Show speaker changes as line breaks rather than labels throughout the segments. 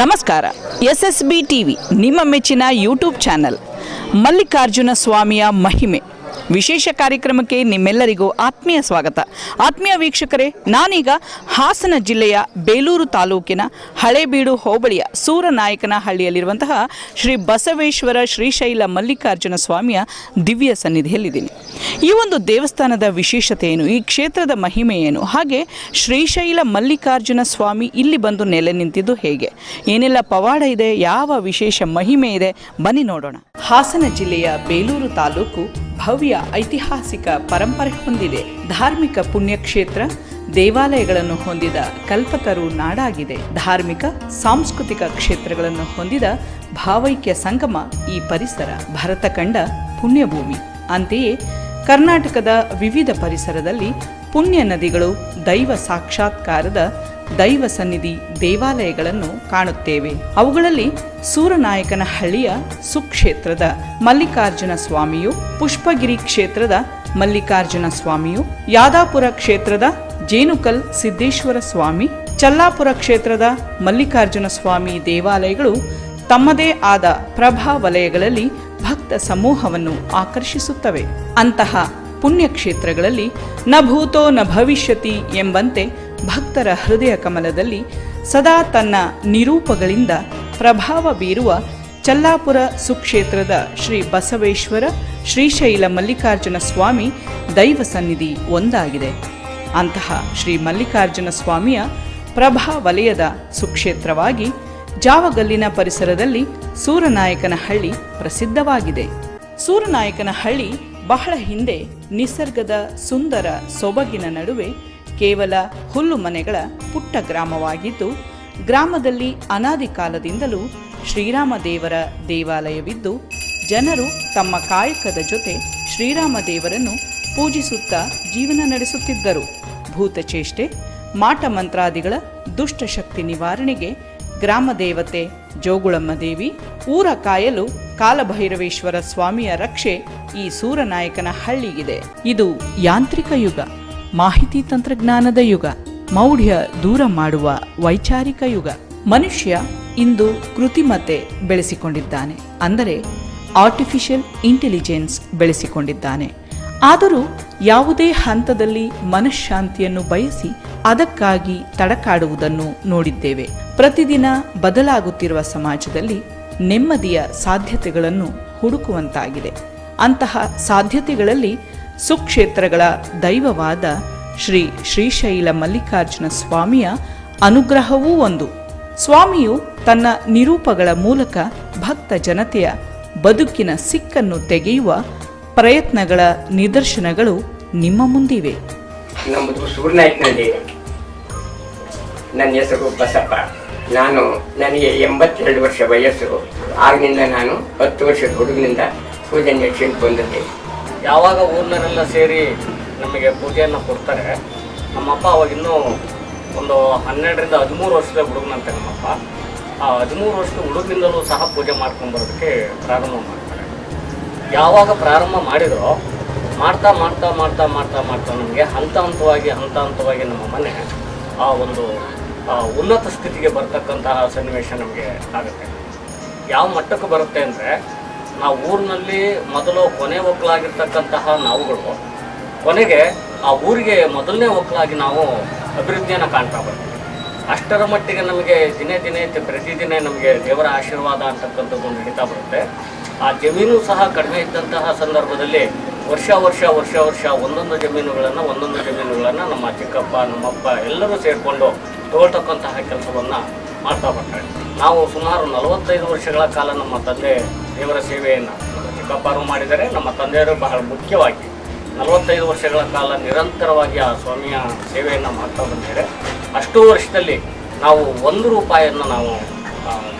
ನಮಸ್ಕಾರ. S S B TV ನಿಮ್ಮ ಮೆಚ್ಚಿನ ಯೂಟ್ಯೂಬ್ ಚಾನಲ್. ಮಲ್ಲಿಕಾರ್ಜುನ ಸ್ವಾಮಿಯ ಮಹಿಮೆ. ವಿಶೇಷ ಕಾರ್ಯಕ್ರಮಕ್ಕೆ ನಿಮ್ಮೆಲ್ಲರಿಗೂ ಆತ್ಮೀಯ ಸ್ವಾಗತ. ಆತ್ಮೀಯ ವೀಕ್ಷಕರೇ, ನಾನೀಗ ಹಾಸನ ಜಿಲ್ಲೆಯ ಬೇಲೂರು ತಾಲೂಕಿನ ಹಳೇಬೀಡು ಹೋಬಳಿಯ ಸೂರನಾಯಕನ ಹಳ್ಳಿಯಲ್ಲಿರುವಂತಹ ಶ್ರೀ ಬಸವೇಶ್ವರ ಶ್ರೀಶೈಲ ಮಲ್ಲಿಕಾರ್ಜುನ ಸ್ವಾಮಿಯ ದಿವ್ಯ ಸನ್ನಿಧಿಯಲ್ಲಿದ್ದೀನಿ. ಈ ಒಂದು ದೇವಸ್ಥಾನದ ವಿಶೇಷತೆ ಏನು ಈ ಕ್ಷೇತ್ರದ ಮಹಿಮೆ ಏನು ಹಾಗೆ ಶ್ರೀಶೈಲ ಮಲ್ಲಿಕಾರ್ಜುನ ಸ್ವಾಮಿ ಇಲ್ಲಿ ಬಂದು ನೆಲೆ ನಿಂತಿದ್ದು ಹೇಗೆ? ಏನೆಲ್ಲ ಪವಾಡ ಇದೆ, ಯಾವ ವಿಶೇಷ ಮಹಿಮೆ ಇದೆ? ಬನ್ನಿ ನೋಡೋಣ. ಹಾಸನ ಜಿಲ್ಲೆಯ ಬೇಲೂರು ತಾಲೂಕು ಭವ್ಯ ಐತಿಹಾಸಿಕ ಪರಂಪರೆ ಹೊಂದಿದೆ. ಧಾರ್ಮಿಕ ಪುಣ್ಯಕ್ಷೇತ್ರ ದೇವಾಲಯಗಳನ್ನು ಹೊಂದಿದ ಕಲ್ಪತರು ನಾಡಾಗಿದೆ. ಧಾರ್ಮಿಕ, ಸಾಂಸ್ಕೃತಿಕ ಕ್ಷೇತ್ರಗಳನ್ನು ಹೊಂದಿದ ಭಾವೈಕ್ಯ ಸಂಗಮ ಈ ಪರಿಸರ. ಭರತ ಕಂಡ ಪುಣ್ಯಭೂಮಿ. ಅಂತೆಯೇ ಕರ್ನಾಟಕದ ವಿವಿಧ ಪರಿಸರದಲ್ಲಿ ಪುಣ್ಯ ನದಿಗಳು ದೈವ ಸಾಕ್ಷಾತ್ಕಾರದ ದೈವ ಸನ್ನಿಧಿ ದೇವಾಲಯಗಳನ್ನು ಕಾಣುತ್ತೇವೆ. ಅವುಗಳಲ್ಲಿ ಸೂರನಾಯಕನ ಹಳ್ಳಿಯ ಸುಕ್ಷೇತ್ರದ ಮಲ್ಲಿಕಾರ್ಜುನ ಸ್ವಾಮಿಯು, ಪುಷ್ಪಗಿರಿ ಕ್ಷೇತ್ರದ ಮಲ್ಲಿಕಾರ್ಜುನ ಸ್ವಾಮಿಯು, ಯಾದಾಪುರ ಕ್ಷೇತ್ರದ ಜೇನುಕಲ್ ಸಿದ್ದೇಶ್ವರ ಸ್ವಾಮಿ, ಚಲ್ಲಾಪುರ ಕ್ಷೇತ್ರದ ಮಲ್ಲಿಕಾರ್ಜುನ ಸ್ವಾಮಿ ದೇವಾಲಯಗಳು ತಮ್ಮದೇ ಆದ ಪ್ರಭಾ ವಲಯಗಳಲ್ಲಿ ಭಕ್ತ ಸಮೂಹವನ್ನು ಆಕರ್ಷಿಸುತ್ತವೆ. ಅಂತಹ ಪುಣ್ಯಕ್ಷೇತ್ರಗಳಲ್ಲಿ ನ ಭೂತೋ ನ ಭವಿಷ್ಯತಿ ಎಂಬಂತೆ ಭಕ್ತರ ಹೃದಯ ಕಮಲದಲ್ಲಿ ಸದಾ ತನ್ನ ನಿರೂಪಗಳಿಂದ ಪ್ರಭಾವ ಬೀರುವ ಚಲ್ಲಾಪುರ ಸುಕ್ಷೇತ್ರದ ಶ್ರೀ ಬಸವೇಶ್ವರ ಶ್ರೀಶೈಲ ಮಲ್ಲಿಕಾರ್ಜುನ ಸ್ವಾಮಿ ದೈವ ಸನ್ನಿಧಿ ಒಂದಾಗಿದೆ. ಅಂತಹ ಶ್ರೀ ಮಲ್ಲಿಕಾರ್ಜುನ ಸ್ವಾಮಿಯ ಪ್ರಭಾ ವಲಯದ ಸುಕ್ಷೇತ್ರವಾಗಿ ಜಾವಗಲ್ಲಿನ ಪರಿಸರದಲ್ಲಿ ಸೂರನಾಯಕನಹಳ್ಳಿ ಪ್ರಸಿದ್ಧವಾಗಿದೆ. ಸೂರನಾಯಕನಹಳ್ಳಿ ಬಹಳ ಹಿಂದೆ ನಿಸರ್ಗದ ಸುಂದರ ಸೊಬಗಿನ ನಡುವೆ ಕೇವಲ ಹುಲ್ಲು ಮನೆಗಳ ಪುಟ್ಟ ಗ್ರಾಮವಾಗಿದ್ದು, ಗ್ರಾಮದಲ್ಲಿ ಅನಾದಿ ಕಾಲದಿಂದಲೂ ಶ್ರೀರಾಮ ದೇವರ ದೇವಾಲಯವಿದ್ದು, ಜನರು ತಮ್ಮ ಕಾಯಕದ ಜೊತೆ ಶ್ರೀರಾಮ ದೇವರನ್ನು ಪೂಜಿಸುತ್ತಾ ಜೀವನ ನಡೆಸುತ್ತಿದ್ದರು. ಭೂತಚೇಷ್ಟೆ, ಮಾಟ ಮಂತ್ರಾದಿಗಳ ದುಷ್ಟಶಕ್ತಿ ನಿವಾರಣೆಗೆ ಗ್ರಾಮ ದೇವತೆ ಜೋಗುಳಮ್ಮ ದೇವಿ ಊರ ಕಾಯಲು ಕಾಲಭೈರವೇಶ್ವರ ಸ್ವಾಮಿಯ ರಕ್ಷೆ ಈ ಸೂರನಾಯಕನ ಹಳ್ಳಿಗಿದೆ. ಇದು ಯಾಂತ್ರಿಕ ಯುಗ. ಮಾಹಿತಿ ತಂತ್ರಜ್ಞಾನದ ಯುಗ, ಮೌಢ್ಯ ದೂರ ಮಾಡುವ ವೈಚಾರಿಕ ಯುಗ. ಮನುಷ್ಯ ಇಂದು ಕೃತಿಮತೆ ಬೆಳೆಸಿಕೊಂಡಿದ್ದಾನೆ, ಅಂದರೆ ಆರ್ಟಿಫಿಷಿಯಲ್ ಇಂಟೆಲಿಜೆನ್ಸ್ ಬೆಳೆಸಿಕೊಂಡಿದ್ದಾನೆ. ಆದರೂ ಯಾವುದೇ ಹಂತದಲ್ಲಿ ಮನಃಶಾಂತಿಯನ್ನು ಬಯಸಿ ಅದಕ್ಕಾಗಿ ತಡಕಾಡುವುದನ್ನು ನೋಡಿದ್ದೇವೆ. ಪ್ರತಿದಿನ ಬದಲಾಗುತ್ತಿರುವ ಸಮಾಜದಲ್ಲಿ ನೆಮ್ಮದಿಯ ಸಾಧ್ಯತೆಗಳನ್ನು ಹುಡುಕುವಂತಾಗಿದೆ. ಅಂತಹ ಸಾಧ್ಯತೆಗಳಲ್ಲಿ ಸುಕ್ಷೇತ್ರಗಳ ದೈವವಾದ ಶ್ರೀ ಶ್ರೀಶೈಲ ಮಲ್ಲಿಕಾರ್ಜುನ ಸ್ವಾಮಿಯ ಅನುಗ್ರಹವೂ ಒಂದು. ಸ್ವಾಮಿಯು ತನ್ನ ನಿರೂಪಗಳ ಮೂಲಕ ಭಕ್ತ ಜನತೆಯ ಬದುಕಿನ ಸಿಕ್ಕನ್ನು ತೆಗೆಯುವ ಪ್ರಯತ್ನಗಳ ನಿದರ್ಶನಗಳು ನಿಮ್ಮ ಮುಂದಿವೆ.
ನಮ್ಮದು ಸೂರ್ನಾಯ್ಕನಹಳ್ಳಿ ನನ್ನ ಹೆಸರು ಬಸಪ್ಪ. ನಾನು ನನಗೆ ಎಂಬತ್ತೆರಡು ವರ್ಷ ವಯಸ್ಸು. ಆಗಿನಿಂದ ನಾನು ಹತ್ತು ವರ್ಷದ ಹುಡುಗನಿಂದ ಪೂಜೆ ನಡೆಸಿಕೊಂಡು ಬಂದಿದ್ದೆ.
ಯಾವಾಗ ಊರಿನವರೆಲ್ಲ ಸೇರಿ ನಮಗೆ ಪೂಜೆಯನ್ನು ಕೊಡ್ತಾರೆ, ನಮ್ಮಪ್ಪ ಅವಾಗ ಇನ್ನೂ ಒಂದು ಹನ್ನೆರಡರಿಂದ ಹದಿಮೂರು ವರ್ಷದ ಹುಡುಗನಂತೆ ನಮ್ಮಪ್ಪ. ಆ ಹದಿಮೂರು ವರ್ಷದ ಹುಡುಗಿಂದಲೂ ಸಹ ಪೂಜೆ ಮಾಡ್ಕೊಂಡು ಬರೋದಕ್ಕೆ ಪ್ರಾರಂಭ ಮಾಡ್ತಾರೆ. ಯಾವಾಗ ಪ್ರಾರಂಭ ಮಾಡಿದರೋ, ಮಾಡ್ತಾ ಮಾಡ್ತಾ ಮಾಡ್ತಾ ಮಾಡ್ತಾ ಮಾಡ್ತಾ ನಮಗೆ ಹಂತ ಹಂತವಾಗಿ ಹಂತ ಹಂತವಾಗಿ ನಮ್ಮ ಮನೆ ಆ ಒಂದು ಉನ್ನತ ಸ್ಥಿತಿಗೆ ಬರ್ತಕ್ಕಂತಹ ಸನ್ನಿವೇಶ ನಮಗೆ ಆಗುತ್ತೆ. ಯಾವ ಮಟ್ಟಕ್ಕೆ ಬರುತ್ತೆ ಅಂದರೆ ನಾವು ಊರಿನಲ್ಲಿ ಮೊದಲು ಕೊನೆ ಒಕ್ಕಲಾಗಿರ್ತಕ್ಕಂತಹ ನಾವುಗಳು. ಕೊನೆಗೆ ಆ ಊರಿಗೆ ಮೊದಲನೇ ಒಕ್ಕಲಾಗಿ ನಾವು ಅಭಿವೃದ್ಧಿಯನ್ನು ಕಾಣ್ತಾ ಬರ್ತೀವಿ ಅಷ್ಟರ ಮಟ್ಟಿಗೆ ನಮಗೆ ದಿನೇ ದಿನೇ ಪ್ರತಿ ಪ್ರತಿದಿನ ನಮಗೆ ದೇವರ ಆಶೀರ್ವಾದ ಅಂತಕ್ಕಂಥದ್ದು ನಡೀತಾ ಬರುತ್ತೆ. ಆ ಜಮೀನು ಸಹ ಕಡಿಮೆ ಇದ್ದಂತಹ ಸಂದರ್ಭದಲ್ಲಿ ವರ್ಷ ವರ್ಷ ವರ್ಷ ವರ್ಷ ಒಂದೊಂದು ಜಮೀನುಗಳನ್ನು ಒಂದೊಂದು ಜಮೀನುಗಳನ್ನು ನಮ್ಮ ಚಿಕ್ಕಪ್ಪ, ನಮ್ಮಪ್ಪ ಎಲ್ಲರೂ ಸೇರಿಕೊಂಡು ತಗೊಳ್ತಕ್ಕಂತಹ ಕೆಲಸವನ್ನು ಮಾಡ್ತಾ ಬರ್ತಾರೆ. ನಾವು ಸುಮಾರು ನಲವತ್ತೈದು ವರ್ಷಗಳ ಕಾಲ ನಮ್ಮ ತಂದೆ ದೇವರ ಸೇವೆಯನ್ನು ಚಿಕ್ಕಪ್ಪರು ಮಾಡಿದರೆ ನಮ್ಮ ತಂದೆಯರು ಬಹಳ ಮುಖ್ಯವಾಗಿ ನಲವತ್ತೈದು ವರ್ಷಗಳ ಕಾಲ ನಿರಂತರವಾಗಿ ಆ ಸ್ವಾಮಿಯ ಸೇವೆಯನ್ನು ಮಾಡ್ತಾ ಬಂದಿದ್ದಾರೆ. ಅಷ್ಟು ವರ್ಷದಲ್ಲಿ ನಾವು ಒಂದು ರೂಪಾಯಿಯನ್ನು ನಾವು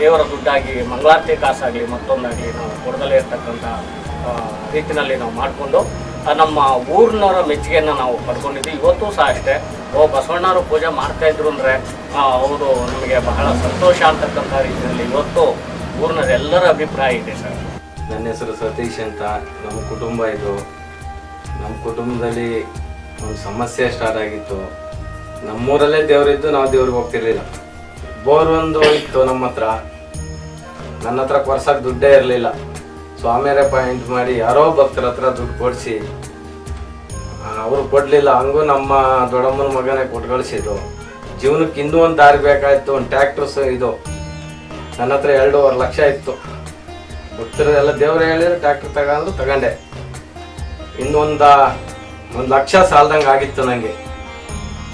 ದೇವರ ದುಡ್ಡಾಗಿ ಮಂಗಳಾರತಿ ಕಾಸಾಗಲಿ ಮತ್ತೊಂದಾಗಲಿ ನಾವು ಕೊಡದಲ್ಲೇ ಇರ್ತಕ್ಕಂಥ ರೀತಿಯಲ್ಲಿ ನಾವು ಮಾಡಿಕೊಂಡು ನಮ್ಮ ಊರಿನವರ ಮೆಚ್ಚುಗೆಯನ್ನು ನಾವು ಪಡ್ಕೊಂಡಿದ್ವಿ. ಇವತ್ತೂ ಸಹ ಅಷ್ಟೇ. ಓ ಬಸವಣ್ಣವರು ಪೂಜೆ ಮಾಡ್ತಾಯಿದ್ರು ಅಂದರೆ ಅವರು ನಮಗೆ ಬಹಳ ಸಂತೋಷ ಅಂತಕ್ಕಂಥ ರೀತಿಯಲ್ಲಿ ಇವತ್ತು ಎಲ್ಲರ ಅಭಿಪ್ರಾಯ ಇದೆ ಸರ್.
ನನ್ನ ಹೆಸರು ಸತೀಶ್ ಅಂತ. ನಮ್ಮ ಕುಟುಂಬ ಇದು. ನಮ್ಮ ಕುಟುಂಬದಲ್ಲಿ ಒಂದು ಸಮಸ್ಯೆ ಸ್ಟಾರ್ಟ್ ಆಗಿತ್ತು. ನಮ್ಮೂರಲ್ಲೇ ದೇವರಿದ್ದು ನಾವು ದೇವ್ರಿಗೆ ಹೋಗ್ತಿರ್ಲಿಲ್ಲ. ಬೋರ್ ಒಂದು ಇತ್ತು ನಮ್ಮ ಹತ್ರ. ನನ್ನ ಹತ್ರ ಕೊರ್ಸಕ್ಕೆ ದುಡ್ಡೇ ಇರಲಿಲ್ಲ. ಸ್ವಾಮಿಯರೇ ಪಾಯಿಂಟ್ ಮಾಡಿ ಯಾರೋ ಭಕ್ತರ ಹತ್ರ ದುಡ್ಡು ಕೊಡಿಸಿ ಅವರು ಕೊಡಲಿಲ್ಲ. ಹಂಗೂ ನಮ್ಮ ದೊಡ್ಡಮ್ಮನ ಮಗನೇ ಕೊಟ್ಟು ಕಳಿಸಿದ್ರು ಜೀವನಕ್ಕೆ ಇನ್ನೂ ಒಂದು ದಾರಿ ಬೇಕಾಯಿತು, ಒಂದು ಟ್ಯಾಕ್ಟರ್ಸ್ ಇದು. ನನ್ನ ಹತ್ರ ಎರಡೂವರೆ ಲಕ್ಷ ಇತ್ತು. ಭಕ್ತರು ಎಲ್ಲ ದೇವ್ರು ಹೇಳಿದ್ರೆ ಟ್ಯಾಕ್ಟರ್ ತಗೊಂಡ್ರು ತಗೊಂಡೆ. ಇನ್ನೊಂದ ಒಂದು ಲಕ್ಷ ಸಾಲ್ದಂಗೆ ಆಗಿತ್ತು ನನಗೆ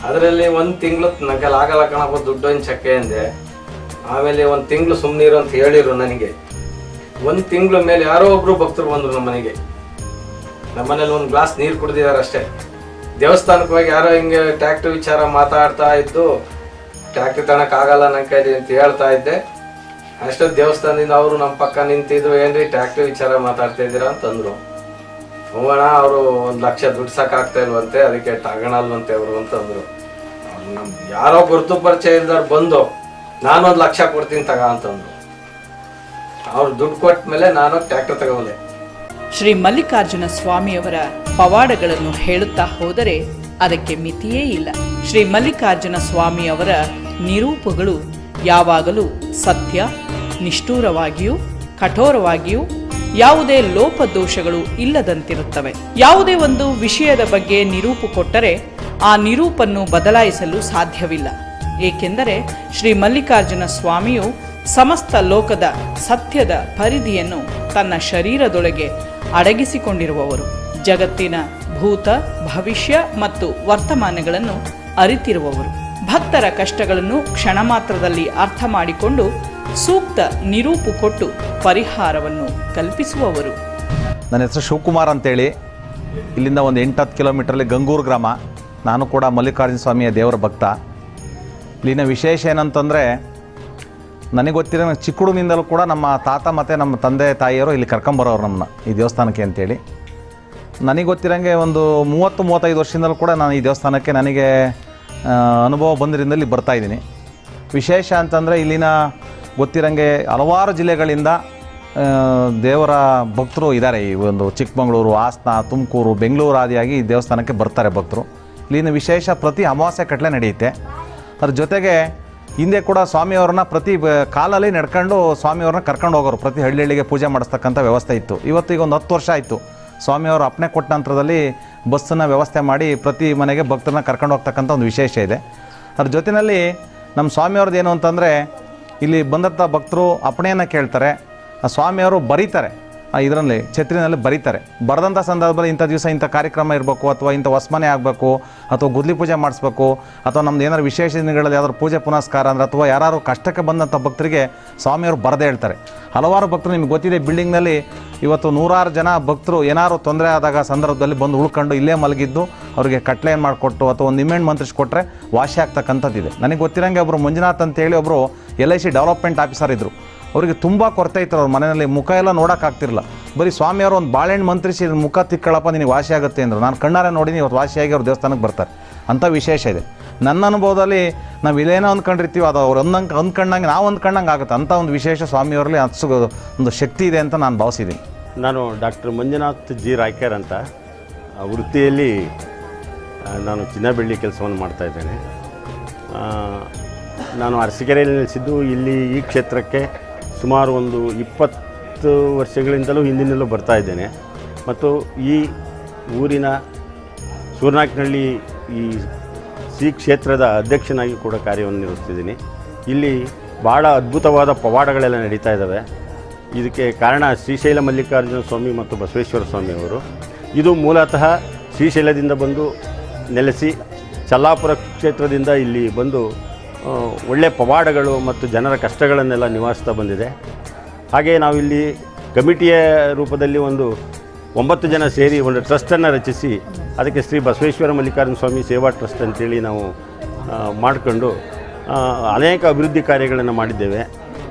ಅದರಲ್ಲಿ ಒಂದು ತಿಂಗಳು ನನಗೆ ಆಗಲ್ಲ ಕಣಪ್ಪ ದುಡ್ಡು ಒಂದು ಚಕ್ಕೆ ಅಂದೆ. ಆಮೇಲೆ ಒಂದು ತಿಂಗಳು ಸುಮ್ಮನಿರು ಅಂತ ಹೇಳಿರು ನನಗೆ. ಒಂದು ತಿಂಗಳ ಮೇಲೆ ಯಾರೋ ಒಬ್ಬರು ಭಕ್ತರು ಬಂದರು ನಮ್ಮ ಮನೆಗೆ ನಮ್ಮ ಮನೇಲಿ ಒಂದು ಗ್ಲಾಸ್ ನೀರು ಕುಡಿದಿದ್ದಾರೆ ಅಷ್ಟೇ. ದೇವಸ್ಥಾನಕ್ಕೆ ಹೋಗಿ ಯಾರೋ ಹಿಂಗೆ ಟ್ಯಾಕ್ಟ್ರ್ ವಿಚಾರ ಮಾತಾಡ್ತಾ ಇದ್ದು ಟ್ಯಾಕ್ಟ್ರಿ ತಗೊಳಕ್ಕಾಗಲ್ಲ ನನ್ನ ಕೈಲಿ ಅಂತ ಹೇಳ್ತಾ ಇದ್ದೆ. ಅಷ್ಟೇ ದೇವಸ್ಥಾನದಿಂದ ಅವರು ನಮ್ಮ ಪಕ್ಕ ನಿಂತಿದ್ರು, ಏನ್ರಿ ಟ್ಯಾಕ್ಟ್ರಿ ವಿಚಾರ ಮಾತಾಡ್ತಾ ಇದ್ದೀರಾ ಅಂತಂದ್ರು. ಹೋಗೋಣ ಅವರು ಒಂದು ಲಕ್ಷ ದುಡ್ಡು ಸಾಕಾಗ್ತಾ ಇಲ್ವಂತೆ, ಅದಕ್ಕೆ ತಗೊಳಲ್ವಂತೆ ಅವರು ಅಂತಂದ್ರು. ನಮ್ ಯಾರೋ ಗುರುತು ಪರಿಚಯ ಇಲ್ದವ್ರು ಬಂದು, ನಾನೊಂದು ಲಕ್ಷ ಕೊಡ್ತೀನಿ ತಗ ಅಂತಂದ್ರು. ಅವ್ರು ದುಡ್ಡು ಕೊಟ್ಟ ಮೇಲೆ ನಾನು ಟ್ಯಾಕ್ಟರ್ ತಗೊಂಡೆ
ಶ್ರೀ ಮಲ್ಲಿಕಾರ್ಜುನ ಸ್ವಾಮಿಯವರ ಪವಾಡಗಳನ್ನು ಹೇಳುತ್ತಾ ಹೋದರೆ ಅದಕ್ಕೆ ಮಿತಿಯೇ ಇಲ್ಲ. ಶ್ರೀ ಮಲ್ಲಿಕಾರ್ಜುನ ಸ್ವಾಮಿಯವರ ನಿರೂಪಗಳು ಯಾವಾಗಲೂ ಸತ್ಯ ನಿಷ್ಠೂರವಾಗಿಯೂ, ಕಠೋರವಾಗಿಯೂ ಯಾವುದೇ ಲೋಪದೋಷಗಳು ಇಲ್ಲದಂತಿರುತ್ತವೆ. ಯಾವುದೇ ಒಂದು ವಿಷಯದ ಬಗ್ಗೆ ನಿರೂಪು ಕೊಟ್ಟರೆ ಆ ನಿರೂಪನ್ನು ಬದಲಾಯಿಸಲು ಸಾಧ್ಯವಿಲ್ಲ. ಏಕೆಂದರೆ ಶ್ರೀ ಮಲ್ಲಿಕಾರ್ಜುನ ಸ್ವಾಮಿಯು ಸಮಸ್ತ ಲೋಕದ ಸತ್ಯದ ಪರಿಧಿಯನ್ನು ತನ್ನ ಶರೀರದೊಳಗೆ ಅಡಗಿಸಿಕೊಂಡಿರುವವರು. ಜಗತ್ತಿನ ಭೂತ, ಭವಿಷ್ಯ ಮತ್ತು ವರ್ತಮಾನಗಳನ್ನು ಅರಿತಿರುವವರು. ಭಕ್ತರ ಕಷ್ಟಗಳನ್ನು ಕ್ಷಣ ಮಾತ್ರದಲ್ಲಿ ಅರ್ಥ ಮಾಡಿಕೊಂಡು ಸೂಕ್ತ ನಿರೂಪು ಕೊಟ್ಟು ಪರಿಹಾರವನ್ನು ಕಲ್ಪಿಸುವವರು.
ನನ್ನ ಹೆಸರು ಶಿವಕುಮಾರ್ ಅಂತೇಳಿ. ಇಲ್ಲಿಂದ ಒಂದು ಎಂಟು ಹತ್ತು ಕಿಲೋಮೀಟ್ರಲ್ಲಿ ಗಂಗೂರು ಗ್ರಾಮ. ನಾನು ಕೂಡ ಮಲ್ಲಿಕಾರ್ಜುನ ಸ್ವಾಮಿಯ ದೇವರ ಭಕ್ತ. ಇಲ್ಲಿನ ವಿಶೇಷ ಏನಂತಂದರೆ, ನನಗೆ ಗೊತ್ತಿರೋ ಚಿಕ್ಕ ಕೂಡ ನಮ್ಮ ತಾತ ಮತ್ತು ನಮ್ಮ ತಂದೆ ತಾಯಿಯವರು ಇಲ್ಲಿ ಕರ್ಕೊಂಬರೋರು ನಮ್ಮನ್ನ ಈ ದೇವಸ್ಥಾನಕ್ಕೆ ಅಂತೇಳಿ. ನನಗೆ ಗೊತ್ತಿರೋಂಗೆ ಒಂದು ಮೂವತ್ತು, ಮೂವತ್ತೈದು ವರ್ಷದಿಂದಲೂ ಕೂಡ ನಾನು ಈ ದೇವಸ್ಥಾನಕ್ಕೆ ನನಗೆ ಅನುಭವ ಬಂದಿರಿಂದ ಇಲ್ಲಿ ಬರ್ತಾ ಇದ್ದೀನಿ. ವಿಶೇಷ ಅಂತಂದರೆ ಇಲ್ಲಿನ ಗೊತ್ತಿರೋಂಗೆ ಹಲವಾರು ಜಿಲ್ಲೆಗಳಿಂದ ದೇವರ ಭಕ್ತರು ಇದ್ದಾರೆ. ಈ ಒಂದು ಚಿಕ್ಕಮಗಳೂರು, ಹಾಸನ, ತುಮಕೂರು, ಬೆಂಗಳೂರು ಆದಿಯಾಗಿ ಈ ದೇವಸ್ಥಾನಕ್ಕೆ ಬರ್ತಾರೆ ಭಕ್ತರು. ಇಲ್ಲಿನ ವಿಶೇಷ ಪ್ರತಿ ಅಮಾವಾಸ್ಯೆ ಕಟ್ಟಲೆ ನಡೆಯುತ್ತೆ. ಅದ್ರ ಜೊತೆಗೆ ಹಿಂದೆ ಕೂಡ ಸ್ವಾಮಿಯವ್ರನ್ನ ಪ್ರತಿ ಕಾಲಲ್ಲಿ ನಡ್ಕೊಂಡು ಸ್ವಾಮಿಯವ್ರನ್ನ ಕರ್ಕೊಂಡು ಹೋಗೋರು, ಪ್ರತಿ ಹಳ್ಳಿ ಹಳ್ಳಿಗೆ ಪೂಜೆ ಮಾಡಿಸ್ತಕ್ಕಂಥ ವ್ಯವಸ್ಥೆ ಇತ್ತು. ಇವತ್ತು ಈಗ ಒಂದು ಹತ್ತು ವರ್ಷ ಆಯಿತು. ಸ್ವಾಮಿಯವರು ಅಪ್ಪಣೆ ಕೊಟ್ಟ ನಂತರದಲ್ಲಿ ಬಸ್ಸನ್ನು ವ್ಯವಸ್ಥೆ ಮಾಡಿ ಪ್ರತಿ ಮನೆಗೆ ಭಕ್ತರನ್ನ ಕರ್ಕೊಂಡು ಹೋಗ್ತಕ್ಕಂಥ ಒಂದು ವಿಶೇಷ ಇದೆ. ಅದ್ರ ಜೊತೆಯಲ್ಲಿ ನಮ್ಮ ಸ್ವಾಮಿಯವ್ರದ್ದು ಏನು ಅಂತಂದರೆ ಇಲ್ಲಿ ಬಂದಂಥ ಭಕ್ತರು ಅಪಣೆಯನ್ನು ಕೇಳ್ತಾರೆ. ಸ್ವಾಮಿಯವರು ಬರೀತಾರೆ. ಇದರಲ್ಲಿ ಛತ್ರಿನಲ್ಲಿ ಬರೀತಾರೆ. ಬರೆದಂಥ ಸಂದರ್ಭದಲ್ಲಿ ಇಂಥ ದಿವಸ ಇಂಥ ಕಾರ್ಯಕ್ರಮ ಇರಬೇಕು ಅಥವಾ ಇಂಥ ಹೊಸ್ಮನೆ ಆಗಬೇಕು ಅಥವಾ ಗುದ್ಲಿ ಪೂಜೆ ಮಾಡಿಸ್ಬೇಕು ಅಥವಾ ನಮ್ದು ಏನಾದ್ರು ವಿಶೇಷ ದಿನಗಳಲ್ಲಿ ಯಾವ್ದಾದ್ರು ಪೂಜೆ ಪುನಸ್ಕಾರ ಅಂದ್ರೆ ಅಥವಾ ಯಾರು ಕಷ್ಟಕ್ಕೆ ಬಂದಂಥ ಭಕ್ತರಿಗೆ ಸ್ವಾಮಿಯವರು ಬರದೇ ಹೇಳ್ತಾರೆ. ಹಲವಾರು ಭಕ್ತರು ನಿಮ್ಗೆ ಗೊತ್ತಿದೆ ಬಿಲ್ಡಿಂಗ್ನಲ್ಲಿ ಇವತ್ತು ನೂರಾರು ಜನ ಭಕ್ತರು ಏನಾದ್ರು ತೊಂದರೆ ಆದಾಗ ಸಂದರ್ಭದಲ್ಲಿ ಬಂದು ಉಳ್ಕೊಂಡು ಇಲ್ಲೇ ಮಲಗಿದ್ದು ಅವರಿಗೆ ಕಟ್ಲೆಯನ್ನು ಮಾಡಿಕೊಟ್ಟು ಅಥವಾ ಒಂದು ನಿಮೆಂಟ್ ಮಂತ್ರಿಸ್ಕೊಟ್ರೆ ವಾಸಿ ಆಗ್ತಕ್ಕಂಥದ್ದಿದೆ. ನನಗೆ ಗೊತ್ತಿರೋಂಗೆ ಒಬ್ಬರು ಮಂಜುನಾಥ್ ಅಂತೇಳಿ ಒಬ್ಬರು L I C development officer ಇದ್ದರು ಅವರಿಗೆ ತುಂಬ ಕೊರತೆ ಇತ್ತು ಅವ್ರ ಮನೆಯಲ್ಲಿ. ಮುಖ ಎಲ್ಲ ಬರಿ ಬರೀ ಸ್ವಾಮಿಯವರು ಒಂದು ಬಾಳೆಹಣ್ಣು ಮಂತ್ರಿಸಿ ಮುಖ ತಿಕ್ಕಳಪ್ಪ, ನಿನಗೆ ವಾಸಿ ಆಗುತ್ತೆ ಅಂದರು. ನಾನು ಕಣ್ಣಾರೆ ನೋಡಿನಿ ಇವತ್ತು ವಾಸಿಯಾಗಿ ಅವ್ರ ದೇವಸ್ಥಾನಕ್ಕೆ ಬರ್ತಾರೆ. ಅಂಥ ವಿಶೇಷ ಇದೆ. ನನ್ನ ಅನುಭವದಲ್ಲಿ ನಾವು ಇಲ್ಲೇನೋ ಅಂದ್ಕೊಂಡಿರ್ತೀವಿ ಅದು ಅವ್ರು ಅಂದಂಗೆ ಅಂದ್ಕೊಂಡಂಗೆ ನಾವು ಅಂದ್ಕೊಂಡಂಗೆ ಆಗುತ್ತೆ. ಅಂಥ ಒಂದು ವಿಶೇಷ ಸ್ವಾಮಿಯವರಲ್ಲಿ ಅಷ್ಟು ಒಂದು ಶಕ್ತಿ ಇದೆ ಅಂತ ನಾನು ಭಾವಿಸಿದ್ದೀನಿ
ನಾನು ಡಾಕ್ಟರ್ ಮಂಜುನಾಥ್ ಜಿ ರಾಯ್ಕರ್ ಅಂತ. ವೃತ್ತಿಯಲ್ಲಿ ನಾನು ಚಿನ್ನ ಬೆಳ್ಳಿ ಕೆಲಸವನ್ನು ಮಾಡ್ತಾಯಿದ್ದೇನೆ ನಾನು ಅರಸೀಕೆರೆಯಲ್ಲಿ ನೆಲೆಸಿದ್ದು. ಇಲ್ಲಿ ಈ ಕ್ಷೇತ್ರಕ್ಕೆ ಸುಮಾರು ಒಂದು ಇಪ್ಪತ್ತು ವರ್ಷಗಳಿಂದಲೂ ಹಿಂದಿನಲ್ಲೂ ಬರ್ತಾ ಇದ್ದೇನೆ. ಮತ್ತು ಈ ಊರಿನ ಸೂರ್ನಾಕ್ನಹಳ್ಳಿ ಈ ಸಿ ಕ್ಷೇತ್ರದ ಅಧ್ಯಕ್ಷನಾಗಿ ಕೂಡ ಕಾರ್ಯವನ್ನು ನಿರ್ವಹಿಸ್ತಿದ್ದೀನಿ. ಇಲ್ಲಿ ಭಾಳ ಅದ್ಭುತವಾದ ಪವಾಡಗಳೆಲ್ಲ ನಡೀತಾ ಇದ್ದಾವೆ. ಇದಕ್ಕೆ ಕಾರಣ ಶ್ರೀಶೈಲ ಮಲ್ಲಿಕಾರ್ಜುನ ಸ್ವಾಮಿ ಮತ್ತು ಬಸವೇಶ್ವರ ಸ್ವಾಮಿಯವರು ಇದು ಮೂಲತಃ ಶ್ರೀಶೈಲದಿಂದ ಬಂದು ನೆಲೆಸಿ ಚಲ್ಲಾಪುರ ಕ್ಷೇತ್ರದಿಂದ ಇಲ್ಲಿ ಬಂದು ಒಳ್ಳೆಯ ಪವಾಡಗಳು ಮತ್ತು ಜನರ ಕಷ್ಟಗಳನ್ನೆಲ್ಲ ನಿವಾರಿಸ್ತಾ ಬಂದಿದೆ. ಹಾಗೆ ನಾವಿಲ್ಲಿ ಕಮಿಟಿಯ ರೂಪದಲ್ಲಿ ಒಂದು ಒಂಬತ್ತು ಜನ ಸೇರಿ ಒಂದು ಟ್ರಸ್ಟನ್ನು ರಚಿಸಿ ಅದಕ್ಕೆ ಶ್ರೀ ಬಸವೇಶ್ವರ ಮಲ್ಲಿಕಾರ್ಜುನ ಸ್ವಾಮಿ ಸೇವಾ ಟ್ರಸ್ಟ್ ಅಂತೇಳಿ ನಾವು ಮಾಡಿಕೊಂಡು ಅನೇಕ ಅಭಿವೃದ್ಧಿ ಕಾರ್ಯಗಳನ್ನು ಮಾಡಿದ್ದೇವೆ.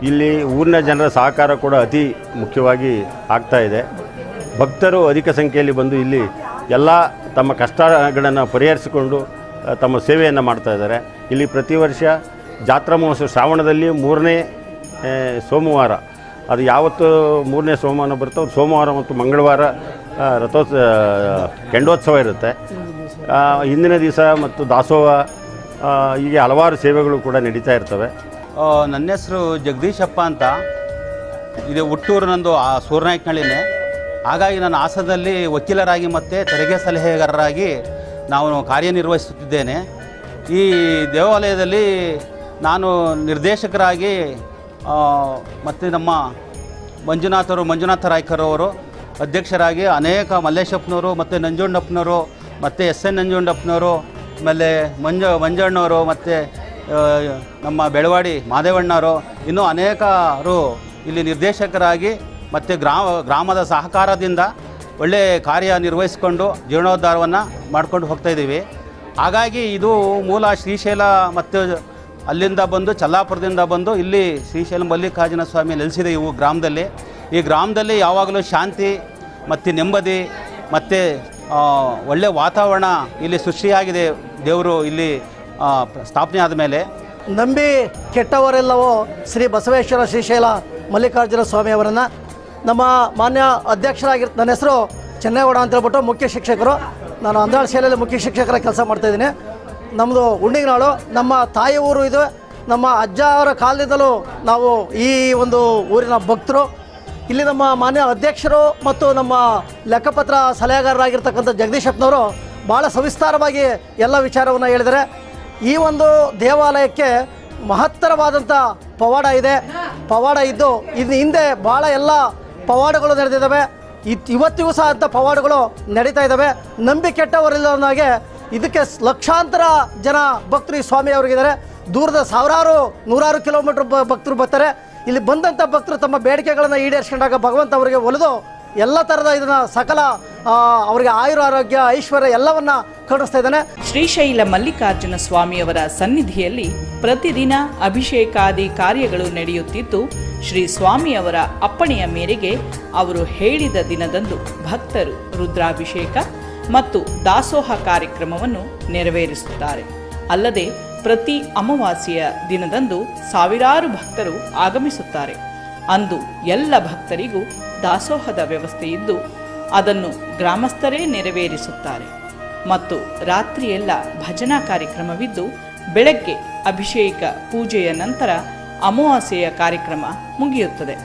ಇಲ್ಲಿ ಊರಿನ ಜನರ ಸಹಕಾರ ಕೂಡ ಅತಿ ಮುಖ್ಯವಾಗಿ ಆಗ್ತಾ ಇದೆ. ಭಕ್ತರು ಅಧಿಕ ಸಂಖ್ಯೆಯಲ್ಲಿ ಬಂದು ಇಲ್ಲಿ ಎಲ್ಲ ತಮ್ಮ ಕಷ್ಟಗಳನ್ನು ಪರಿಹರಿಸಿಕೊಂಡು ತಮ್ಮ ಸೇವೆಯನ್ನು ಮಾಡ್ತಾ ಇದ್ದಾರೆ. ಇಲ್ಲಿ ಪ್ರತಿ ವರ್ಷ ಜಾತ್ರಾ ಮಹೋತ್ಸವ ಶ್ರಾವಣದಲ್ಲಿ ಮೂರನೇ ಸೋಮವಾರ. ಅದು ಯಾವತ್ತು ಮೂರನೇ ಸೋಮವಾರ ಬರುತ್ತೋ ಸೋಮವಾರ ಮತ್ತು ಮಂಗಳವಾರ ರಥೋತ್ಸವ ರಥೋತ್ಸ ಕೆಂಡೋತ್ಸವ ಇರುತ್ತೆ. ಹಿಂದಿನ ದಿವಸ ಮತ್ತು ದಾಸೋಹ ಹೀಗೆ ಹಲವಾರು ಸೇವೆಗಳು ಕೂಡ ನಡೀತಾ ಇರ್ತವೆ.
ನನ್ನ ಹೆಸರು ಜಗದೀಶಪ್ಪ ಅಂತ. ಇದು ಹುಟ್ಟೂರು ನಂದು, ಆ ಸೂರ್ಯನಾಯ್ಕನಹಳ್ಳಿನೇ ಹಾಗಾಗಿ ನಾನು ಹಾಸನದಲ್ಲಿ ವಕೀಲರಾಗಿ ಮತ್ತು ತೆರಿಗೆ ಸಲಹೆಗಾರರಾಗಿ ನಾನು ಕಾರ್ಯನಿರ್ವಹಿಸುತ್ತಿದ್ದೇನೆ. ಈ ದೇವಾಲಯದಲ್ಲಿ ನಾನು ನಿರ್ದೇಶಕರಾಗಿ ಮತ್ತು ನಮ್ಮ ಮಂಜುನಾಥರು, ಮಂಜುನಾಥ ರಾಯ್ಕರ್ ಅಧ್ಯಕ್ಷರಾಗಿ ಅನೇಕ ಮಲ್ಲೇಶಪ್ಪನವರು, ಮತ್ತು ನಂಜುಂಡಪ್ಪನವರು, ಮತ್ತು ಎಸ್ ಎನ್ ನಂಜುಂಡಪ್ಪನವರು, ಆಮೇಲೆ ಮಂಜ, ಮಂಜಣ್ಣವರು, ಮತ್ತು ನಮ್ಮ ಬೆಳವಾಡಿ ಮಾದೇವಣ್ಣವರು ಇನ್ನೂ ಅನೇಕರು ಇಲ್ಲಿ ನಿರ್ದೇಶಕರಾಗಿ, ಮತ್ತು ಗ್ರಾಮ, ಗ್ರಾಮದ ಸಹಕಾರದಿಂದ ಒಳ್ಳೆಯ ಕಾರ್ಯ ನಿರ್ವಹಿಸಿಕೊಂಡು ಜೀರ್ಣೋದ್ಧಾರವನ್ನು ಮಾಡ್ಕೊಂಡು ಹೋಗ್ತಾ ಇದ್ದೀವಿ. ಹಾಗಾಗಿ ಇದು ಮೂಲ ಶ್ರೀಶೈಲ ಮತ್ತು ಅಲ್ಲಿಂದ ಬಂದು ಚಲ್ಲಾಪುರದಿಂದ ಬಂದು ಇಲ್ಲಿ ಶ್ರೀಶೈಲ ಮಲ್ಲಿಕಾರ್ಜುನ ಸ್ವಾಮಿ ನೆಲೆಸಿದೆ ಇವು ಗ್ರಾಮದಲ್ಲಿ. ಈ ಗ್ರಾಮದಲ್ಲಿ ಯಾವಾಗಲೂ ಶಾಂತಿ ಮತ್ತು ನೆಮ್ಮದಿ ಮತ್ತು ಒಳ್ಳೆಯ ವಾತಾವರಣ ಇಲ್ಲಿ ಸೃಷ್ಟಿಯಾಗಿದೆ ದೇವರು ಇಲ್ಲಿ ಸ್ಥಾಪನೆ ಆದ ಮೇಲೆ.
ನಂಬಿ ಕೆಟ್ಟವರೆಲ್ಲವೋ ಶ್ರೀ ಬಸವೇಶ್ವರ ಶ್ರೀಶೈಲ ಮಲ್ಲಿಕಾರ್ಜುನ ಸ್ವಾಮಿಯವರನ್ನು ನಮ್ಮ ಮಾನ್ಯ ಅಧ್ಯಕ್ಷರಾಗಿರ್ ನನ್ನ ಹೆಸರು ಚೆನ್ನೇಗೌಡ ಅಂತ ಹೇಳ್ಬಿಟ್ಟು ಮುಖ್ಯ ಶಿಕ್ಷಕರು. ನಾನು ಅಂದಾಳ ಶಾಲೆಯಲ್ಲಿ ಮುಖ್ಯ ಶಿಕ್ಷಕರ ಕೆಲಸ ಮಾಡ್ತಾಯಿದ್ದೀನಿ ನಮ್ಮದು ಉಂಡಿಗನಾಳು, ನಮ್ಮ ತಾಯಿ ಊರು ಇದು. ನಮ್ಮ ಅಜ್ಜ ಅವರ ಕಾಲದಿಂದಲೂ ನಾವು ಈ ಒಂದು ಊರಿನ ಭಕ್ತರು. ಇಲ್ಲಿ ನಮ್ಮ ಮಾನ್ಯ ಅಧ್ಯಕ್ಷರು ಮತ್ತು ನಮ್ಮ ಲೆಕ್ಕಪತ್ರ ಸಲಹೆಗಾರರಾಗಿರ್ತಕ್ಕಂಥ ಜಗದೀಶಪ್ಪನವರು ಭಾಳ ಸವಿಸ್ತಾರವಾಗಿ ಎಲ್ಲ ವಿಚಾರವನ್ನು ಹೇಳಿದರೆ ಈ ಒಂದು ದೇವಾಲಯಕ್ಕೆ ಮಹತ್ತರವಾದಂಥ ಪವಾಡ ಇದೆ. ಪವಾಡ ಇದ್ದು, ಇದು ಹಿಂದೆ ಭಾಳ ಎಲ್ಲ ಪವಾಡಗಳು ನಡೆದಿದ್ದಾವೆ. ಇವತ್ತಿಗೂ ಸಹ ಅಂತ ಪವಾಡಗಳು ನಡೀತಾ ಇದ್ದಾವೆ ನಂಬಿ ಕೆಟ್ಟವರಿಲ್ಲವನಾಗೆ ಇದಕ್ಕೆ ಲಕ್ಷಾಂತರ ಜನ ಭಕ್ತರು ಈ ಸ್ವಾಮಿ ಅವರಿಗಿದ್ದಾರೆ. ದೂರದ ಸಾವಿರಾರು, ನೂರಾರು ಕಿಲೋಮೀಟರ್ ಭಕ್ತರು ಬರ್ತಾರೆ. ಇಲ್ಲಿ ಬಂದಂಥ ಭಕ್ತರು ತಮ್ಮ ಬೇಡಿಕೆಗಳನ್ನು ಈಡೇರಿಸ್ಕೊಂಡಾಗ ಭಗವಂತ ಅವರಿಗೆ ಒಲಿದು ಎಲ್ಲ ಥರದ ಇದನ್ನ ಸಕಲ ಅವರಿಗೆ ಆಯುರ ಆರೋಗ್ಯ, ಐಶ್ವರ್ಯ ಎಲ್ಲವನ್ನ ಕರುಣಿಸ್ತಾ ಇದ್ದಾನೆ.
ಶ್ರೀಶೈಲ ಮಲ್ಲಿಕಾರ್ಜುನ ಸ್ವಾಮಿಯವರ ಸನ್ನಿಧಿಯಲ್ಲಿ ಪ್ರತಿದಿನ ಅಭಿಷೇಕಾದಿ ಕಾರ್ಯಗಳು ನಡೆಯುತ್ತಿದ್ದು, ಶ್ರೀ ಸ್ವಾಮಿಯವರ ಅಪ್ಪಣೆಯ ಮೇರೆಗೆ ಅವರು ಹೇಳಿದ ದಿನದಂದು ಭಕ್ತರು ರುದ್ರಾಭಿಷೇಕ ಮತ್ತು ದಾಸೋಹ ಕಾರ್ಯಕ್ರಮವನ್ನು ನೆರವೇರಿಸುತ್ತಾರೆ. ಅಲ್ಲದೆ ಪ್ರತಿ ಅಮಾವಾಸ್ಯೆಯ ದಿನದಂದು ಸಾವಿರಾರು ಭಕ್ತರು ಆಗಮಿಸುತ್ತಾರೆ. ಅಂದು ಎಲ್ಲ ಭಕ್ತರಿಗೂ ದಾಸೋಹದ ವ್ಯವಸ್ಥೆ ಇದ್ದು ಅದನ್ನು ಗ್ರಾಮಸ್ಥರೇ ನೆರವೇರಿಸುತ್ತಾರೆ. ಮತ್ತು ರಾತ್ರಿಯೆಲ್ಲ ಭಜನಾ ಕಾರ್ಯಕ್ರಮವಿದ್ದು ಬೆಳಗ್ಗೆ ಅಭಿಷೇಕ ಪೂಜೆಯ ನಂತರ ಅಮಾವಾಸ್ಯೆಯ ಕಾರ್ಯಕ್ರಮ ಮುಗಿಯುತ್ತದೆ.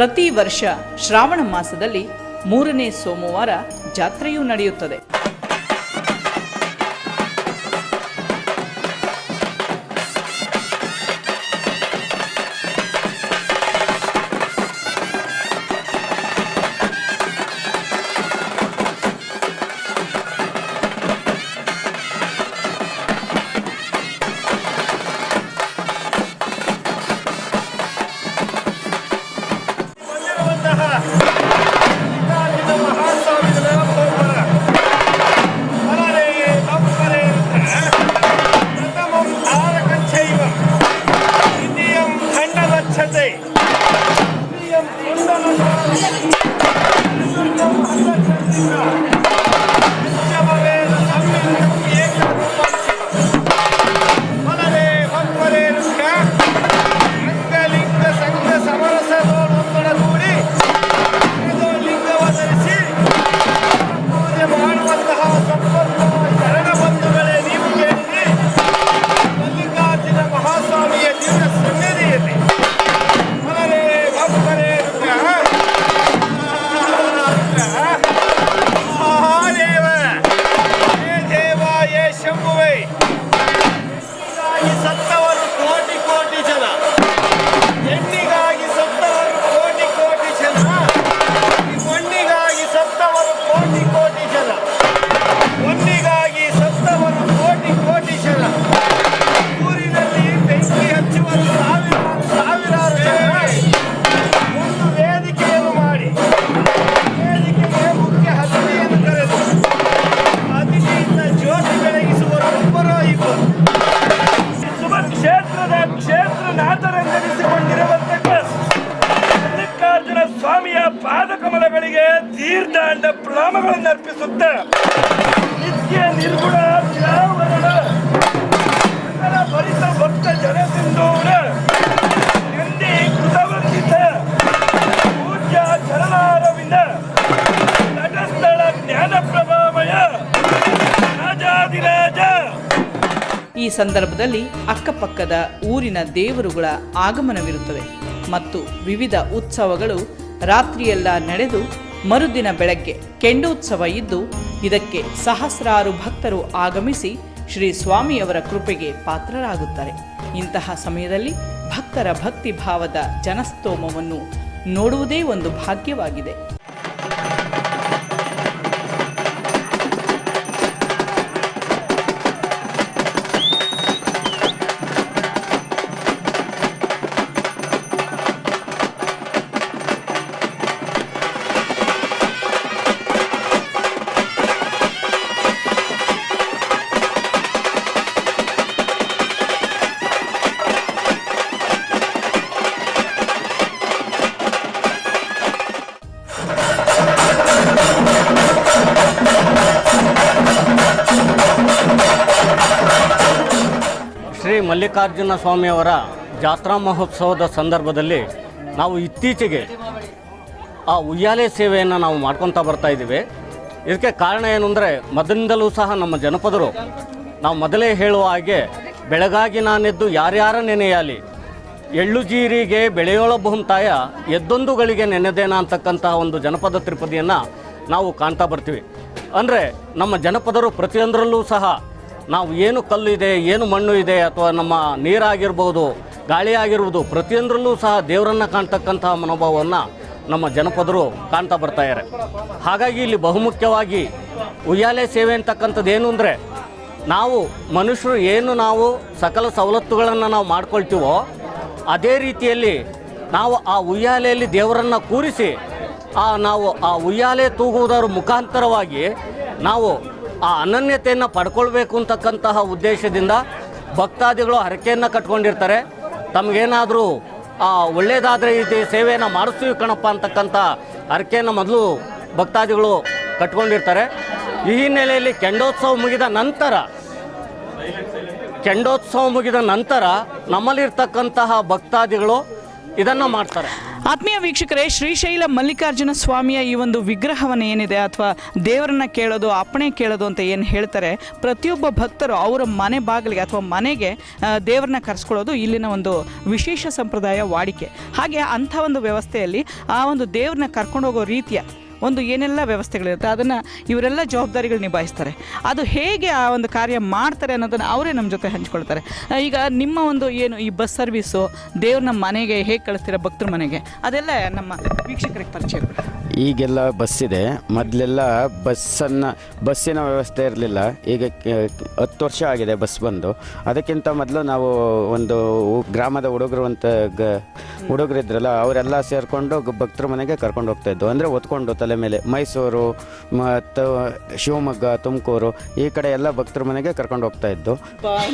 ಪ್ರತಿ ವರ್ಷ ಶ್ರಾವಣ ಮಾಸದಲ್ಲಿ ಮೂರನೇ ಸೋಮವಾರ ಜಾತ್ರೆಯೂ ನಡೆಯುತ್ತದೆ.
Yes, that's ಪ್ರಣಾಮಗಳನ್ನು ನಿತ್ಯ ನಿರ್ಗುಣ ನಿರಾವರಣ ಭರಿತ ಭಕ್ತ ಜನ ಸಿಂಧೂರ ಎಂದೇ ಕೃತವಂದಿತ ಪೂಜ್ಯ ಚರಣಾರವಿಂದ ನಟಸ್ಥಳ ಜ್ಞಾನ ಪ್ರಭಾಮಯ ರಾಜಾದಿರಾಜ
ಈ ಸಂದರ್ಭದಲ್ಲಿ ಅಕ್ಕಪಕ್ಕದ ಊರಿನ ದೇವರುಗಳ ಆಗಮನವಿರುತ್ತದೆ ಮತ್ತು ವಿವಿಧ ಉತ್ಸವಗಳು ರಾತ್ರಿಯೆಲ್ಲ ನಡೆದು ಮರುದಿನ ಬೆಳಗ್ಗೆ ಕೆಂಡೋತ್ಸವ ಇದ್ದು, ಇದಕ್ಕೆ ಸಹಸ್ರಾರು ಭಕ್ತರು ಆಗಮಿಸಿ ಶ್ರೀ ಸ್ವಾಮಿಯವರ ಕೃಪೆಗೆ ಪಾತ್ರರಾಗುತ್ತಾರೆ. ಇಂತಹ ಸಮಯದಲ್ಲಿ ಭಕ್ತರ ಭಕ್ತಿ ಭಾವದ ಜನಸ್ತೋಮವನ್ನು ನೋಡುವುದೇ ಒಂದು ಭಾಗ್ಯವಾಗಿದೆ.
ಮಲ್ಲಿಕಾರ್ಜುನ ಸ್ವಾಮಿಯವರ ಜಾತ್ರಾ ಮಹೋತ್ಸವದ ಸಂದರ್ಭದಲ್ಲಿ ನಾವು ಇತ್ತೀಚೆಗೆ ಆ ಉಯ್ಯಾಲೆ ಸೇವೆಯನ್ನು ನಾವು ಮಾಡ್ಕೊತಾ ಬರ್ತಾ ಇದ್ದೀವಿ. ಇದಕ್ಕೆ ಕಾರಣ ಏನು ಅಂದರೆ ಮೊದಲಿಂದಲೂ ಸಹ ನಮ್ಮ ಜನಪದರು ನಾವು ಮೊದಲೇ ಹೇಳುವ ಹಾಗೆ ಬೆಳಗಾಗಿ ನಾನೆದ್ದು ಯಾರ್ಯಾರ ನೆನೆಯಾಲಿ ಎಳ್ಳು ಜೀರಿಗೆ ಬೆಳೆಯೋಳ ಬಹುಂತಾಯ ಎದ್ದೊಂದು ಗಳಿಗೆ ನೆನೆದೇನ ಅಂತಕ್ಕಂತಹ ಒಂದು ಜನಪದ ತ್ರಿಪದಿಯನ್ನು ನಾವು ಕಾಣ್ತಾ ಬರ್ತೀವಿ. ಅಂದರೆ ನಮ್ಮ ಜನಪದರು ಪ್ರತಿಯೊಂದರಲ್ಲೂ ಸಹ ನಾವು ಏನು ಕಲ್ಲು ಇದೆ, ಏನು ಮಣ್ಣು ಇದೆ ಅಥವಾ ನಮ್ಮ ನೀರಾಗಿರ್ಬೋದು ಗಾಳಿ ಆಗಿರ್ಬೋದು ಪ್ರತಿಯೊಂದರಲ್ಲೂ ಸಹ ದೇವರನ್ನು ಕಾಣ್ತಕ್ಕಂತಹ ಮನೋಭಾವವನ್ನು ನಮ್ಮ ಜನಪದರು ಕಾಣ್ತಾ ಬರ್ತಾಯಿದ್ದಾರೆ ಹಾಗಾಗಿ ಇಲ್ಲಿ ಬಹುಮುಖ್ಯವಾಗಿ ಉಯ್ಯಾಲೆ ಸೇವೆ ಅಂತಕ್ಕಂಥದ್ದು ಏನು ಅಂದರೆ, ನಾವು ಮನುಷ್ಯರು ಏನು ನಾವು ಸಕಲ ಸವಲತ್ತುಗಳನ್ನು ನಾವು ಮಾಡ್ಕೊಳ್ತೀವೋ, ಅದೇ ರೀತಿಯಲ್ಲಿ ನಾವು ಆ ಉಯ್ಯಾಲೆಯಲ್ಲಿ ದೇವರನ್ನು ಕೂರಿಸಿ, ಆ ನಾವು ಆ ಉಯ್ಯಾಲೆ ತೂಗುವುದರ ಮುಖಾಂತರವಾಗಿ ನಾವು ಆ ಅನನ್ಯತೆಯನ್ನು ಪಡ್ಕೊಳ್ಬೇಕು ಅಂತಕ್ಕಂತಹ ಉದ್ದೇಶದಿಂದ ಭಕ್ತಾದಿಗಳು ಹರಕೆಯನ್ನು ಕಟ್ಕೊಂಡಿರ್ತಾರೆ. ತಮಗೇನಾದರೂ ಒಳ್ಳೆಯದಾದರೆ ರೀತಿ ಸೇವೆಯನ್ನು ಮಾಡಿಸ್ತೀವಿ ಕಣಪ್ಪ ಅಂತಕ್ಕಂಥ ಹರಕೆಯನ್ನು ಮೊದಲು ಭಕ್ತಾದಿಗಳು ಕಟ್ಕೊಂಡಿರ್ತಾರೆ. ಈ ಹಿನ್ನೆಲೆಯಲ್ಲಿ ಕೆಂಡೋತ್ಸವ ಮುಗಿದ ನಂತರ, ಕೆಂಡೋತ್ಸವ ಮುಗಿದ ನಂತರ ನಮ್ಮಲ್ಲಿರ್ತಕ್ಕಂತಹ ಭಕ್ತಾದಿಗಳು ಇದನ್ನು ಮಾಡ್ತಾರೆ.
ಆತ್ಮೀಯ ವೀಕ್ಷಕರೇ, ಶ್ರೀಶೈಲ ಮಲ್ಲಿಕಾರ್ಜುನ ಸ್ವಾಮಿಯ ಈ ಒಂದು ವಿಗ್ರಹವನ್ನು ಏನಿದೆ ಅಥವಾ ದೇವರನ್ನ ಕೇಳೋದು, ಅಪ್ಪಣೆ ಕೇಳೋದು ಅಂತ ಏನು ಹೇಳ್ತಾರೆ, ಪ್ರತಿಯೊಬ್ಬ ಭಕ್ತರು ಅವರ ಮನೆ ಬಾಗಿಲಿಗೆ ಅಥವಾ ಮನೆಗೆ ದೇವರನ್ನ ಕರೆಸ್ಕೊಳ್ಳೋದು ಇಲ್ಲಿನ ಒಂದು ವಿಶೇಷ ಸಂಪ್ರದಾಯ ವಾಡಿಕೆ. ಹಾಗೆ ಅಂಥ ಒಂದು ವ್ಯವಸ್ಥೆಯಲ್ಲಿ ಆ ಒಂದು ದೇವ್ರನ್ನ ಕರ್ಕೊಂಡು ಹೋಗೋ ರೀತಿಯ ಒಂದು ಏನೆಲ್ಲ ವ್ಯವಸ್ಥೆಗಳಿರುತ್ತೆ, ಅದನ್ನು ಇವರೆಲ್ಲ ಜವಾಬ್ದಾರಿಗಳು ನಿಭಾಯಿಸ್ತಾರೆ. ಅದು ಹೇಗೆ ಆ ಒಂದು ಕಾರ್ಯ ಮಾಡ್ತಾರೆ ಅನ್ನೋದನ್ನು ಅವರೇ ನಮ್ಮ ಜೊತೆ ಹಂಚ್ಕೊಳ್ತಾರೆ. ಈಗ ನಿಮ್ಮ ಒಂದು ಏನು ಈ ಬಸ್ ಸರ್ವಿಸು, ದೇವ್ರನ್ನ ಮನೆಗೆ ಹೇಗೆ ಕಳಿಸ್ತೀರ ಭಕ್ತರ ಮನೆಗೆ? ಅದೆಲ್ಲ ನಮ್ಮ ವೀಕ್ಷಕರಿಗೆ ಪರಿಚಯ
ಈಗೆಲ್ಲ ಬಸ್ ಇದೆ. ಮೊದಲೆಲ್ಲ ಬಸ್ಸನ್ನು, ಬಸ್ಸಿನ ವ್ಯವಸ್ಥೆ ಇರಲಿಲ್ಲ. ಈಗ ಹತ್ತು ವರ್ಷ ಆಗಿದೆ ಬಸ್ ಬಂದು. ಅದಕ್ಕಿಂತ ಮೊದಲು ನಾವು ಒಂದು ಗ್ರಾಮದ ಹುಡುಗರು ಅಂತ ಗ ಹುಡುಗರಿದ್ರಲ್ಲ ಅವರೆಲ್ಲ ಸೇರಿಕೊಂಡು ಭಕ್ತರ ಮನೆಗೆ ಕರ್ಕೊಂಡು ಹೋಗ್ತಾ ಇದ್ದು ಅಂದರೆ ಒತ್ಕೊಂಡು ಮೇಲೆ. ಮೈಸೂರು ಮತ್ತು ಶಿವಮೊಗ್ಗ ತುಮಕೂರು ಈ ಕಡೆ ಎಲ್ಲ ಭಕ್ತರ ಮನೆಗೆ ಕರ್ಕೊಂಡು ಹೋಗ್ತಾ ಇದ್ದು.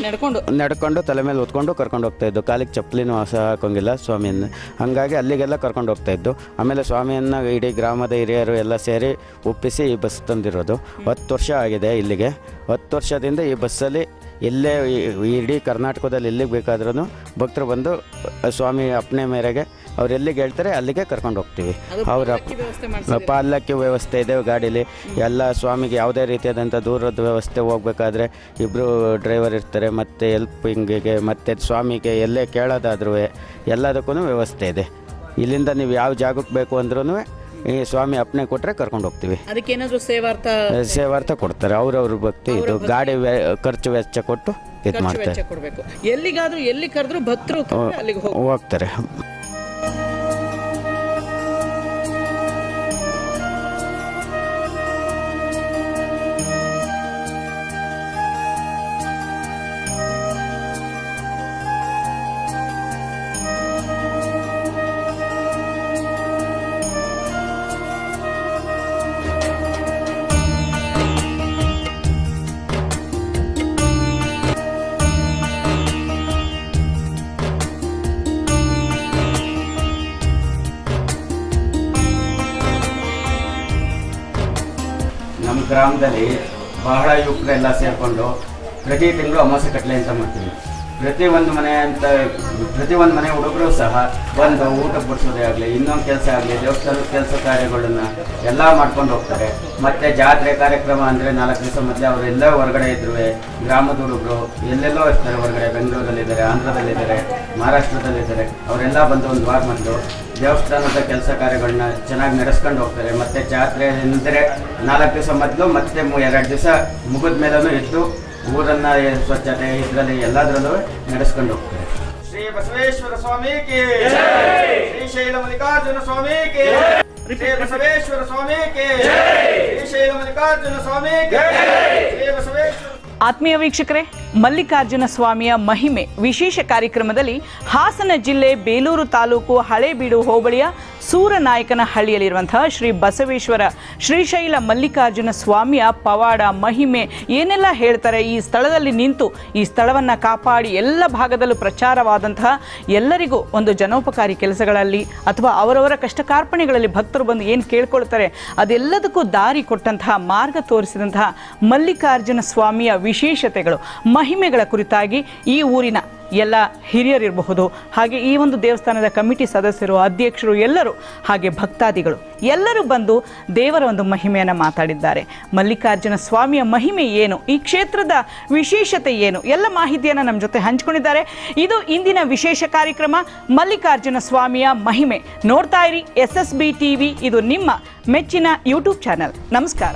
ನಡ್ಕೊಂಡು.
ನಡ್ಕೊಂಡು ತಲೆ ಮೇಲೆ ಹೊತ್ಕೊಂಡು ಕರ್ಕೊಂಡು ಹೋಗ್ತಾ ಇದ್ದು. ಕಾಲಿಗೆ ಚಪ್ಪಲಿನೂ ಸಹ ಹಾಕೋಂಗಿಲ್ಲ ಸ್ವಾಮಿಯನ್ನ. ಹಾಗಾಗಿ ಅಲ್ಲಿಗೆಲ್ಲ ಕರ್ಕೊಂಡು ಹೋಗ್ತಾ ಇದ್ದು. ಆಮೇಲೆ ಸ್ವಾಮಿಯನ್ನು ಇಡೀ ಗ್ರಾಮದ ಹಿರಿಯರು ಎಲ್ಲ ಸೇರಿ ಒಪ್ಪಿಸಿ ಈ ಬಸ್ ತಂದಿರೋದು. ಹತ್ತು ವರ್ಷ ಆಗಿದೆ ಇಲ್ಲಿಗೆ. ಹತ್ತು ವರ್ಷದಿಂದ ಈ ಬಸ್ಸಲ್ಲಿ ಈ ಇಡೀ ಕರ್ನಾಟಕದಲ್ಲಿ ಎಲ್ಲಿಗೆ ಬೇಕಾದ್ರೂ ಭಕ್ತರು ಬಂದು ಸ್ವಾಮಿ ಅಪ್ಪಣೆ ಮೇರೆಗೆ ಅವ್ರು ಎಲ್ಲಿಗೆ ಹೇಳ್ತಾರೆ ಅಲ್ಲಿಗೆ ಕರ್ಕೊಂಡು ಹೋಗ್ತೀವಿ. ಅವರ ಪಾಲಕ್ಕಿ ವ್ಯವಸ್ಥೆ ಇದೆ ಗಾಡೀಲಿ. ಎಲ್ಲ ಸ್ವಾಮಿಗೆ ಯಾವುದೇ ರೀತಿಯಾದಂಥ ದೂರದ ವ್ಯವಸ್ಥೆ ಹೋಗ್ಬೇಕಾದ್ರೆ ಇಬ್ಬರು ಡ್ರೈವರ್ ಇರ್ತಾರೆ ಮತ್ತು ಹೆಲ್ಪಿಂಗಿಗೆ ಮತ್ತು ಸ್ವಾಮಿಗೆ ಎಲ್ಲೇ ಕೇಳೋದಾದ್ರೂ ಎಲ್ಲದಕ್ಕೂ ವ್ಯವಸ್ಥೆ ಇದೆ. ಇಲ್ಲಿಂದ ನೀವು ಯಾವ ಜಾಗಕ್ಕೆ ಬೇಕು ಅಂದ್ರೂ ಈ ಸ್ವಾಮಿ ಅಪ್ಪನೆ ಕೊಟ್ಟರೆ ಕರ್ಕೊಂಡು ಹೋಗ್ತೀವಿ.
ಅದಕ್ಕೆ ಏನಾದರೂ ಸೇವಾರ್ಥ
ಸೇವಾರ್ಥ ಕೊಡ್ತಾರೆ. ಅವ್ರವ್ರ ಭಕ್ತಿ ಇದು. ಗಾಡಿ ಖರ್ಚು ವೆಚ್ಚ ಕೊಟ್ಟು ಇದು ಮಾಡ್ತಾರೆ
ಎಲ್ಲಿಗಾದರೂ ಎಲ್ಲಿ ಕರೆದ್ರು ಭಕ್ತರು ಅಲ್ಲಿಗೆ ಹೋಗಿ
ಹೋಗ್ತಾರೆ. ಗ್ರಾಮದಲ್ಲಿ ಬಹಳ ಯುವಕರೆಲ್ಲ ಸೇರಿಕೊಂಡು ಪ್ರತಿ ತಿಂಗಳು ಅಮಾವಾಸ್ಯೆ ಕಟ್ಲೆ ಅಂತ ಮಾಡ್ತೀವಿ. ಪ್ರತಿ ಒಂದು ಮನೆ ಅಂತ, ಪ್ರತಿ ಒಂದು ಮನೆ ಹುಡುಗರು ಸಹ ಒಂದು ಊಟ ಬಡಿಸೋದೇ ಆಗಲಿ, ಇನ್ನೊಂದು ಕೆಲಸ ಆಗಲಿ, ದೇವಸ್ಥಾನದ ಕೆಲಸ ಕಾರ್ಯಗಳನ್ನು ಎಲ್ಲ ಮಾಡ್ಕೊಂಡು ಹೋಗ್ತಾರೆ. ಮತ್ತೆ ಜಾತ್ರೆ ಕಾರ್ಯಕ್ರಮ ಅಂದರೆ ನಾಲ್ಕು ದಿವಸ ಮೊದಲೇ ಅವರೆಲ್ಲ ಹೊರಗಡೆ ಇದ್ರು ಗ್ರಾಮದ ಹುಡುಗರು ಎಲ್ಲೆಲ್ಲೋ ಇರ್ತಾರೆ ಹೊರಗಡೆ, ಬೆಂಗಳೂರಲ್ಲಿದ್ದಾರೆ, ಆಂಧ್ರದಲ್ಲಿದ್ದಾರೆ, ಮಹಾರಾಷ್ಟ್ರದಲ್ಲಿದ್ದಾರೆ, ಅವರೆಲ್ಲ ಬಂದು ಒಂದು ವಾರ ಮೊದಲು ದೇವಸ್ಥಾನದ ಕೆಲಸ ಕಾರ್ಯಗಳನ್ನ ಚೆನ್ನಾಗಿ ನಡೆಸ್ಕೊಂಡು ಹೋಗ್ತಾರೆ. ಮತ್ತೆ ಜಾತ್ರೆ ಅಂದರೆ ನಾಲ್ಕು ದಿವಸ ಮೊದಲು, ಮತ್ತೆ ಎರಡು ದಿವಸ ಮುಗಿದ ಮೇಲೂ ಎದ್ದು ಊರನ್ನ ಸ್ವಚ್ಛತೆ ಇದರಲ್ಲಿ ಎಲ್ಲದರಲ್ಲೂ ನಡೆಸ್ಕೊಂಡು ಹೋಗ್ತಾರೆ. ಶ್ರೀ ಬಸವೇಶ್ವರ ಸ್ವಾಮಿಗೆ ಶ್ರೀಶೈಲ ಮಲ್ಲಿಕಾರ್ಜುನ ಸ್ವಾಮಿಗೆ ಶ್ರೀ ಬಸವೇಶ್ವರ ಸ್ವಾಮಿಗೆ ಶ್ರೀಶೈಲ ಮಲ್ಲಿಕಾರ್ಜುನ ಸ್ವಾಮಿಗೆ ಶ್ರೀ ಬಸವೇಶ್ವರ
ಆತ್ಮೀಯ ವೀಕ್ಷಕರೇ, ಮಲ್ಲಿಕಾರ್ಜುನ ಸ್ವಾಮಿಯ ಮಹಿಮೆ ವಿಶೇಷ ಕಾರ್ಯಕ್ರಮದಲ್ಲಿ ಹಾಸನ ಜಿಲ್ಲೆ ಬೇಲೂರು ತಾಲೂಕು ಹಳೇಬೀಡು ಹೋಬಳಿಯ ಸೂರನಾಯಕನ ಹಳ್ಳಿಯಲ್ಲಿರುವಂತಹ ಶ್ರೀ ಬಸವೇಶ್ವರ ಶ್ರೀಶೈಲ ಮಲ್ಲಿಕಾರ್ಜುನ ಸ್ವಾಮಿಯ ಪವಾಡ ಮಹಿಮೆ. ಏನೆಲ್ಲ ಹೇಳ್ತಾರೆ? ಈ ಸ್ಥಳದಲ್ಲಿ ನಿಂತು ಈ ಸ್ಥಳವನ್ನು ಕಾಪಾಡಿ ಎಲ್ಲ ಭಾಗದಲ್ಲೂ ಪ್ರಚಾರವಾದಂತಹ ಎಲ್ಲರಿಗೂ ಒಂದು ಜನೋಪಕಾರಿ ಕೆಲಸಗಳಲ್ಲಿ ಅಥವಾ ಅವರವರ ಕಷ್ಟ ಕಾರ್ಪಣೆಗಳಲ್ಲಿ ಭಕ್ತರು ಬಂದು ಏನು ಕೇಳ್ಕೊಳ್ತಾರೆ, ಅದೆಲ್ಲದಕ್ಕೂ ದಾರಿ ಕೊಟ್ಟಂತಹ ಮಾರ್ಗ ತೋರಿಸಿದಂತಹ ಮಲ್ಲಿಕಾರ್ಜುನ ಸ್ವಾಮಿಯ ವಿಶೇಷತೆಗಳು, ಮಹಿಮೆಗಳ ಕುರಿತಾಗಿ ಈ ಊರಿನ ಎಲ್ಲ ಹಿರಿಯರಿರಬಹುದು, ಹಾಗೆ ಈ ಒಂದು ದೇವಸ್ಥಾನದ ಕಮಿಟಿ ಸದಸ್ಯರು, ಅಧ್ಯಕ್ಷರು ಎಲ್ಲರೂ, ಹಾಗೆ ಭಕ್ತಾದಿಗಳು ಎಲ್ಲರೂ ಬಂದು ದೇವರ ಒಂದು ಮಹಿಮೆಯನ್ನು ಮಾತಾಡಿದ್ದಾರೆ. ಮಲ್ಲಿಕಾರ್ಜುನ ಸ್ವಾಮಿಯ ಮಹಿಮೆ ಏನು, ಈ ಕ್ಷೇತ್ರದ ವಿಶೇಷತೆ ಏನು, ಎಲ್ಲ ಮಾಹಿತಿಯನ್ನು ನಮ್ಮ ಜೊತೆ ಹಂಚ್ಕೊಂಡಿದ್ದಾರೆ. ಇದು ಇಂದಿನ ವಿಶೇಷ ಕಾರ್ಯಕ್ರಮ, ಮಲ್ಲಿಕಾರ್ಜುನ ಸ್ವಾಮಿಯ ಮಹಿಮೆ. ನೋಡ್ತಾ ಇರಿ S S B T V ಇದು ನಿಮ್ಮ ಮೆಚ್ಚಿನ ಯೂಟ್ಯೂಬ್ ಚಾನಲ್. ನಮಸ್ಕಾರ.